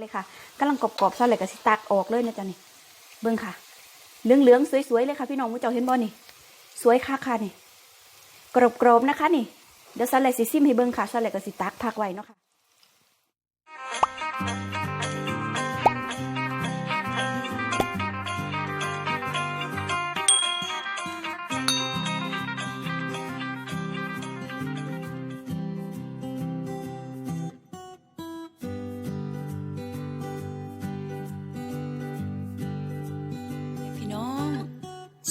เลยค่ะกำลังกรอบๆซะเลยกับสิตักออกเลยนะจ๊ะนี่เบิ่งค่ะเหลืองๆสวยๆเลยค่ะ พี่น้องมูเจ้าเห็นบ่นี่ สวยค่ะค่ะนี่กรอบๆนะคะนี่เดี๋ยวซะเลยสิซิมให้เบิ่งค่ะซะเลยกับสิตักพักไว้เนาะค่ะ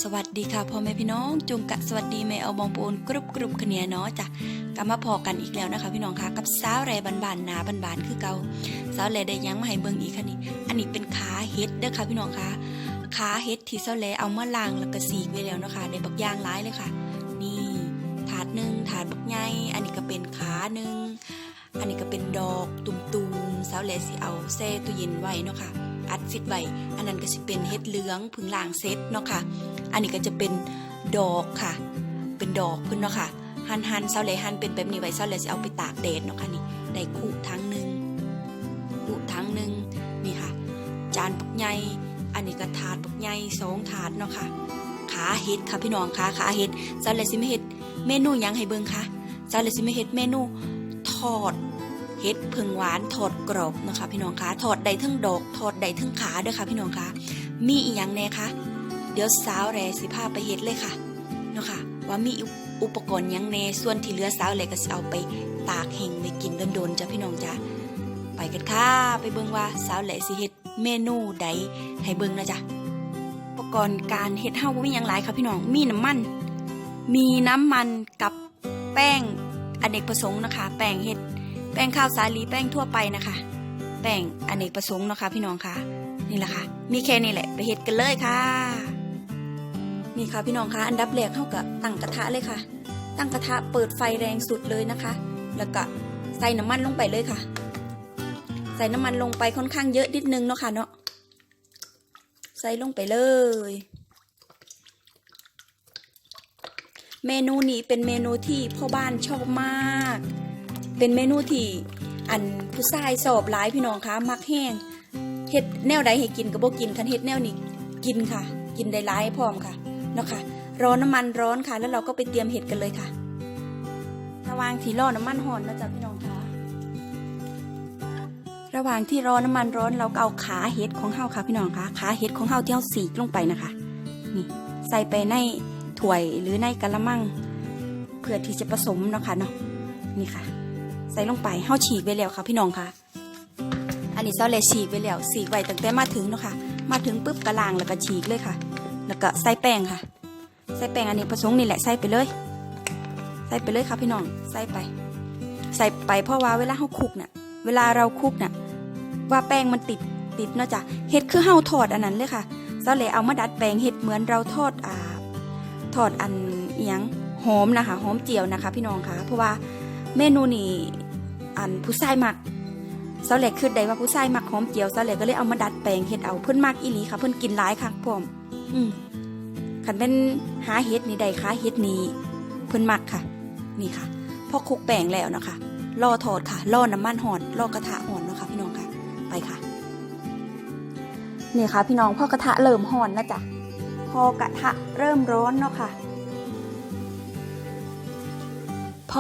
สวัสดีค่ะพ่อแม่พี่น้องจุงกะสวัสดีแม่เอาบองปูนกรุบกรุบขเนียเนาะจ้ะกลับมาพอกันอีกแล้วนะคะ พี่น้องค่ะกับสาวแร่บานๆหนาบานคือเก่าสาวแรได้ยังมาให้เบิ่งอีกค่ะนี่อันนี้เป็นขาเฮ็ดเด้อค่ะพี่น้องค่ะขาเฮ็ดที่สาวแรเอามาล้างแล้วก็สีไว้แล้วเนาะค่ะได้บักย่างหลายเลยค่ะ นี่ถาดหนึ่งถาดบักใหญ่อันนี้ก็เป็นขาหนึ่งอันนี้ก็เป็นดอกตุ่มๆสาวแรสิเอาแช่ตู้เย็นไว้เนาะค่ะ อัดฟิตไว้อันนั้นก็สิเป็นเฮ็ดเหลืองผึ่งล่างเซตเนาะค่ะ อันนี้ก็จะเป็นดอกค่ะ เป็นดอกเพิ่นเนาะค่ะหันหันๆเซาเลยหันเป็นแบบนี้ไว้เซาเลยสิเอาไปตากแดดเนาะค่ะนี่ได้คู่ทั้งหนึ่งคู่ทั้งหนึ่งนี่ค่ะ จานปักใหญ่อันนี้ก็ถาดปักใหญ่สองถาดเนาะค่ะขาเห็ดค่ะพี่น้องค่ะขาเห็ดเซาเลยสิมาเฮ็ดเมนูยังให้เบิ่งค่ะเซาเลยสิมาเฮ็ดเมนูทอด ฮ็ดผึ่งหวานทอดกรอบนะคะ พี่น้องคะทอดได้ทั้งดอกทอดได้ทั้งขาเด้วยค่ะ พี่น้องคะมีอีหยังแน่คะเดี๋ยวสาวแรสิพาไปเฮ็ดเลยค่ะเนาะค่ะ ว่ามีอุปกรณ์ยังแน่ส่วนที่เหลือสาวแรก็สิเอาไปตากแห้งไว้กินโดนๆจ้ะพี่น้องจ้ะไปกันค่ะ ไปเบิ่งว่าสาวแรสิเฮ็ดเมนูใดให้เบิ่งนะจ๊ะอุปกรณ์การเฮ็ดเฮาบ่มีหยังหลายค่ะพี่น้องมีน้ำมัน มีน้ำมันกับแป้งอเนกประสงค์นะคะ แป้งเฮ็ด แป้งข้าวสาลีแป้งทั่วไปนะคะ แป้งอเนกประสงค์เนาะคะ พี่น้องคะนี่แหละค่ะ มีแค่นี้แหละ ไปเฮ็ดกันเลยค่ะ นี่ค่ะพี่น้องคะอันดับแรกเท่ากับตั้งกระทะเลยค่ะ ตั้งกระทะเปิดไฟแรงสุดเลยนะคะ แล้วก็ใส่น้ำมันลงไปเลยค่ะ ใส่น้ำมันลงไปค่อนข้างเยอะนิดนึงเนาะค่ะเนาะ ใส่ลงไปเลยเมนูนี้เป็นเมนูที่พ่อบ้านชอบมาก เป็นเมนูที่อันผู้ชายสอบหลายพี่น้องคะมักแห้งเฮ็ดแนวใดให้กินก็บ่กินคันเฮ็ดแนวนี้กินค่ะ กินได้หลายพร้อมค่ะเนาะค่ะร้อนน้ำมันร้อนค่ะ แล้วเราก็ไปเตรียมเห็ดกันเลยค่ะระหว่างที่รอน้ำมันหอนนะจ๊ะพี่น้องคะระหว่างที่รอน้ำมันร้อนเราก็เอาขาเห็ดของเฮาค่ะพี่น้องคะขาเห็ดของเฮาที่เฮาสีกลงไปนะคะ นี่ใส่ไปในถ้วยหรือในกะละมังเพื่อที่จะผสมเนาะค่ะเนาะนี่ค่ะ ส่ลงไปเฮาฉีกไว้แล้วค่ะพี่น้องค่ะ อันนี้เซาเลยฉีกไว้แล้วฉีกไว้ตั้งแต่มาถึงเนาะค่ะ มาถึงปุ๊บกระลางแล้วก็ฉีกเลยค่ะ แล้วก็ใส่แป้งค่ะ ใส่แป้งอันนี้ผสมนี่แหละใส่ไปเลย ใส่ไปเลยค่ะพี่น้อง ใส่ไป ใส่ไปเพราะว่าเวลาเฮาคลุกเนี่ยเวลาเราคลุกเนี่ยว่าแป้งมันติดติดเนาะจ้ะเฮ็ดคือเฮาทอดอันนั้นเลยค่ะเซาเลยเอามาดัดแปลงเฮ็ดเหมือนเราทอดอ่าทอดอันเอียงหอมนะคะหอมเจียวนะคะ พี่น้องค่ะเพราะว่าเมนูนี้ อันผู้ชายมักเสาเหล็กคือได้ว่าผู้ชายมักหอมเจียวเสาเหล็กก็เลยเอามาดัดแปลงเฮ็ดเอาเพิ่นมักอีหลีค่ะ เพิ่นกินหลายค่ะพร้อม อืมขันเป็นหาเฮ็ดนี่ได้ค่ะเฮ็ดนี้เพิ่นมักค่ะ นี่ค่ะพอคลุกแป้งแล้วนะคะรอทอดค่ะรอน้ำมันหอนรอกระทะหอนเนาะค่ะพี่น้องค่ะ ไปค่ะ นี่ค่ะ พี่น้องพอกระทะเริ่มหอนนะจ๊ะพอกระทะเริ่มร้อนเนาะค่ะ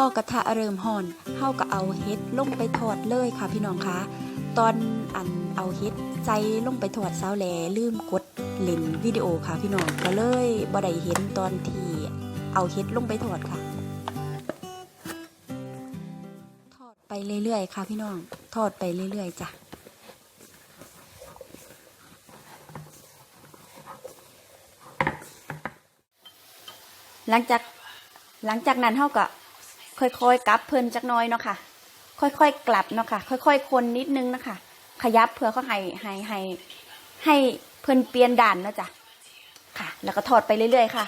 พ่อกระทะเริ่มห่อนเฮาก็เอาเฮ็ดลงไปทอดเลยค่ะพี่น้องคะตอนอันเอาเฮ็ดใจลงไปทอดเสาแหลลืมกดเล่นวิดีโอค่ะพี่น้องก็เลยบ่ได้เห็นตอนที่เอาเฮ็ดลงไปทอดค่ะ ทอดไปเรื่อยๆค่ะพี่น้อง ทอดไปเรื่อยๆจ้ะหลังจากหลังจากนั้นเฮาก็ ค่อยๆกลับเพิ่นจักน้อยเนาะค่ะ ค่อยๆกลับเนาะค่ะ ค่อย ๆ คนนิดนึงนะคะขยับเพื่อเขาให้ให้ให้ให้เพิ่นเปลี่ยนด่านนะจ๊ะค่ะ แล้วก็ถอดไปเรื่อยๆค่ะ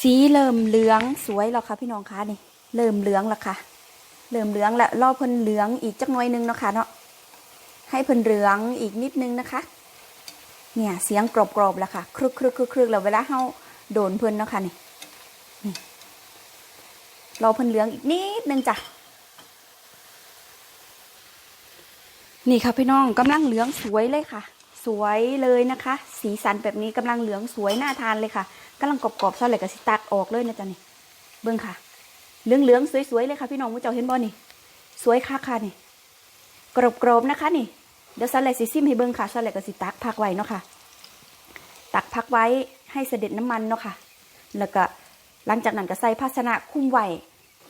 สีเริ่มเหลืองสวยแล้วค่ะพี่น้องคะนี่เริ่มเหลืองแล้วค่ะ เริ่มเหลืองแล้วรอเพิ่นเหลืองอีกจักน่อยนึงเนาะค่ะเนาะให้เพิ่นเหลืองอีกนิดนึงนะคะ เนี่ยเสียงกรอบๆแล้วค่ะครึกครึกครึกครึกแล้วเวลาเฮาโดนเพิ่นเนาะค่ะนี่นี่รอเพิ่นเหลืองอีกนิดนึงจ้ะนี่ค่ะพี่น้องกำลังเหลืองสวยเลยค่ะ สวยเลยนะคะ สีสันแบบนี้กำลังเหลืองสวยน่าทานเลยค่ะกำลังกรอบๆซะเลยกับสิตักออกเลยนะจ๊ะนี่เบิ่งค่ะ เหลืองๆสวยๆเลยค่ะ พี่น้องมุ้เจ้าเห็นบ่นี่ สวยค่ะค่ะนี่กรอบๆนะคะนี่เดี๋ยวซาเลสิซิมให้เบิ่งค่ะซาเลก็สิตักพักไว้เนาะค่ะ ตักพักไว้ให้เสด็จน้ำมันเนาะค่ะ แล้วก็หลังจากนั้นก็ใส่ภาชนะคุ้มไว้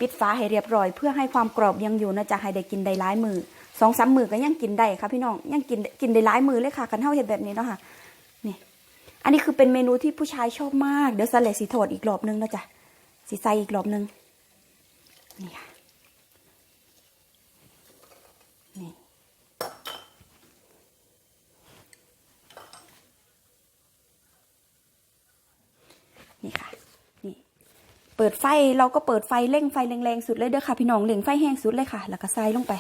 ปิดฝาให้เรียบร้อย เพื่อให้ความกรอบยังอยู่นะจ๊ะให้ได้กินได้หลายมือ สองสามมือก็ยังกินได้ค่ะพี่น้องยังกินกินได้หลายมือเลยค่ะกันเท่าเห็ดแบบนี้เนาะค่ะนี่อันนี้คือเป็นเมนูที่ผู้ชายชอบมากเดี๋ยวซาเลสิโทษอีกรอบนึงนะจ๊ะสิใสอีกรอบนึงนี่ค่ะนี่นี่ค่ะนี่เปิดไฟเราก็เปิดไฟเร่งไฟแรงๆสุดเลยเด้อค่ะพี่น้องเร่งไฟแห้งสุดเลยค่ะ แล้วก็ใส่ลงไป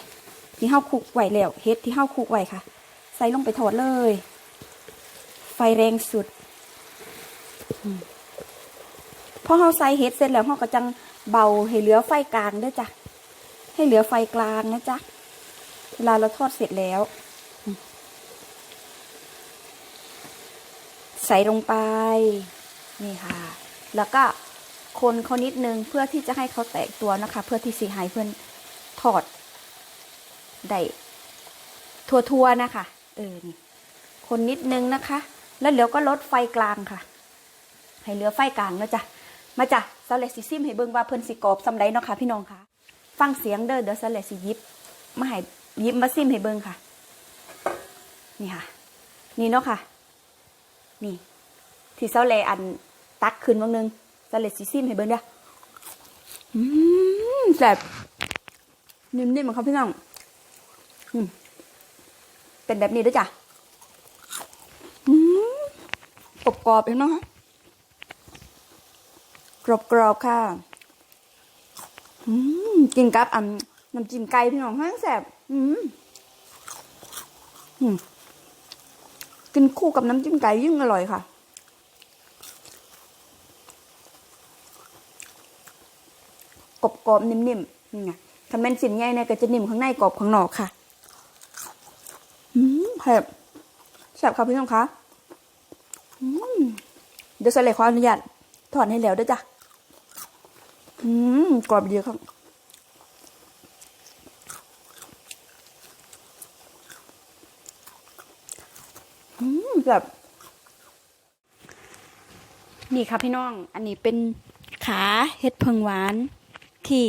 ที่เฮาคลุกไว้แล้วเฮ็ดที่เฮาคลุกไว้ค่ะ ใส่ลงไปทอดเลย ไฟแรงสุดพอเฮาใส่เฮ็ดเสร็จแล้วเฮาก็จังเบาให้เหลือไฟกลางเด้อจ้ะให้เหลือไฟกลางนะจ๊ะเวลาเราทอดเสร็จแล้ว ใส่ลงไป นี่ค่ะ แล้วก็คนเขานิดนึงเพื่อที่จะให้เขาแตกตัวนะคะ เพื่อที่สีหายเพื่อนทอด ได้ทั่วๆนะคะ เออนี่คนนิดนึงนะคะ แล้วเดี๋ยวก็ลดไฟกลางค่ะ ให้เหลือไฟกลางนะจ๊ะมาจ้ะซาเลสิซิมให้เบิ่งว่าเพิ่นสิกรอบสำไรเนาะค่ะพี่น้องค่ะ ฟังเสียงเด้อเดี๋ยวซาเลสิยิบมาให้ยิบมาซิมให้เบิ่งค่ะ นี่ค่ะ นี่เนาะค่ะ นี่ ที่เซาเลอันตักขึ้นบางนึงซาเลซิซิมให้เบิ่งเด้ออืมแซ่บนิ่มๆเหมือนครับพี่น้อง เป็นแบบนี้ด้วยจ้ะอืมกรอบเองเนาะกรอบๆค่ะอืมกินกับอันน้ำจิ้มไก่พี่น้องห้างแซ่บอืมอืมกินคู่กับน้ำจิ้มไก่ยิ่งอร่อยค่ะกรอบกรอบๆนิ่มๆนี่ไงถ้าเป็นสินใหญ่เนี่ยก็จะนิ่มข้างในกรอบข้างนอกค่ะ แซ่บแซ่บค่ะพี่น้องคะเดี๋ยวใส่เลยขออนุญาตถอนให้แล้วด้วยจ้ะอืมกรอบดีครับอืมแบบนี่ค่ะพี่น้อง อันนี้เป็นขาเห็ดเพิงหวาน ที่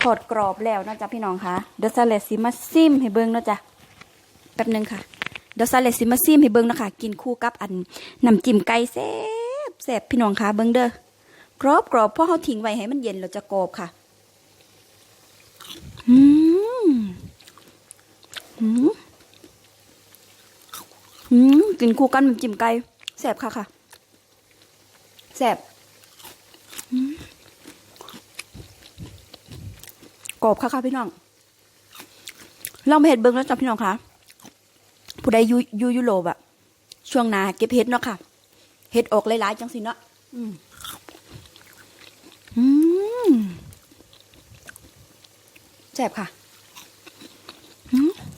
ทอดกรอบแล้วนะจ๊ะพี่น้องคะเดี๋ยวซาเลซิมาซิมให้เบิ้งนะจ๊ะ แป๊บหนึงค่ะ เดี๋ยวซาเลซิมาซิมให้เบิ้งนะคะกินคู่กับอันน้ำจิ้มไก่แซ่บแซ่บพี่น้องคะเบิ้งเด้อกรอบกรอบเพราะเขาทิ้งไว้ให้มันเย็นเราจะกรอบค่ะ อืมอืมอืมกินคู่กันน้ำจิ้มไก่แซ่บค่ะค่ะแซ่บกรอบค่ะค่ะพี่น้องลองไปเห็ดเบิ้งแล้วจ้ะพี่น้องคะ ผู้ใดอยูอยูยุโรปอะช่วงนาเก็บเห็ดเนาะค่ะเห็ดออกหลายๆจังสิเนาะอืมอืมแซ่บค่ะ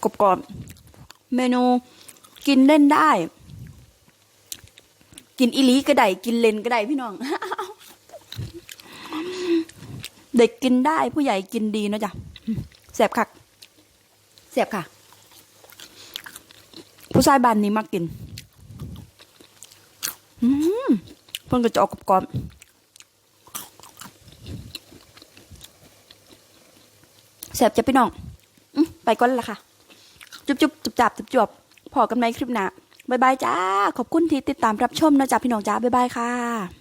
กรอบกรอบเมนูกินเล่นได้ กินอีหลีก็ได้กินเลนก็ได้พี่น้อง เด็กกินได้ผู้ใหญ่กินดีเนอะจ๊ะอืมแสบคักแสบค่ะ ผู้ชายบ้านนี้มากกิน อืมเพิ่นก็จะออกกรอบๆแสบจะพี่น้องอไปก่อนละค่ะ จุบจุบจุบจับจุบจบพอกันในคลิปหน้าบายบายจ้า ขอบคุณที่ติดตามรับชมนะจ๊ะพี่น้องจ้าบายบายค่ะ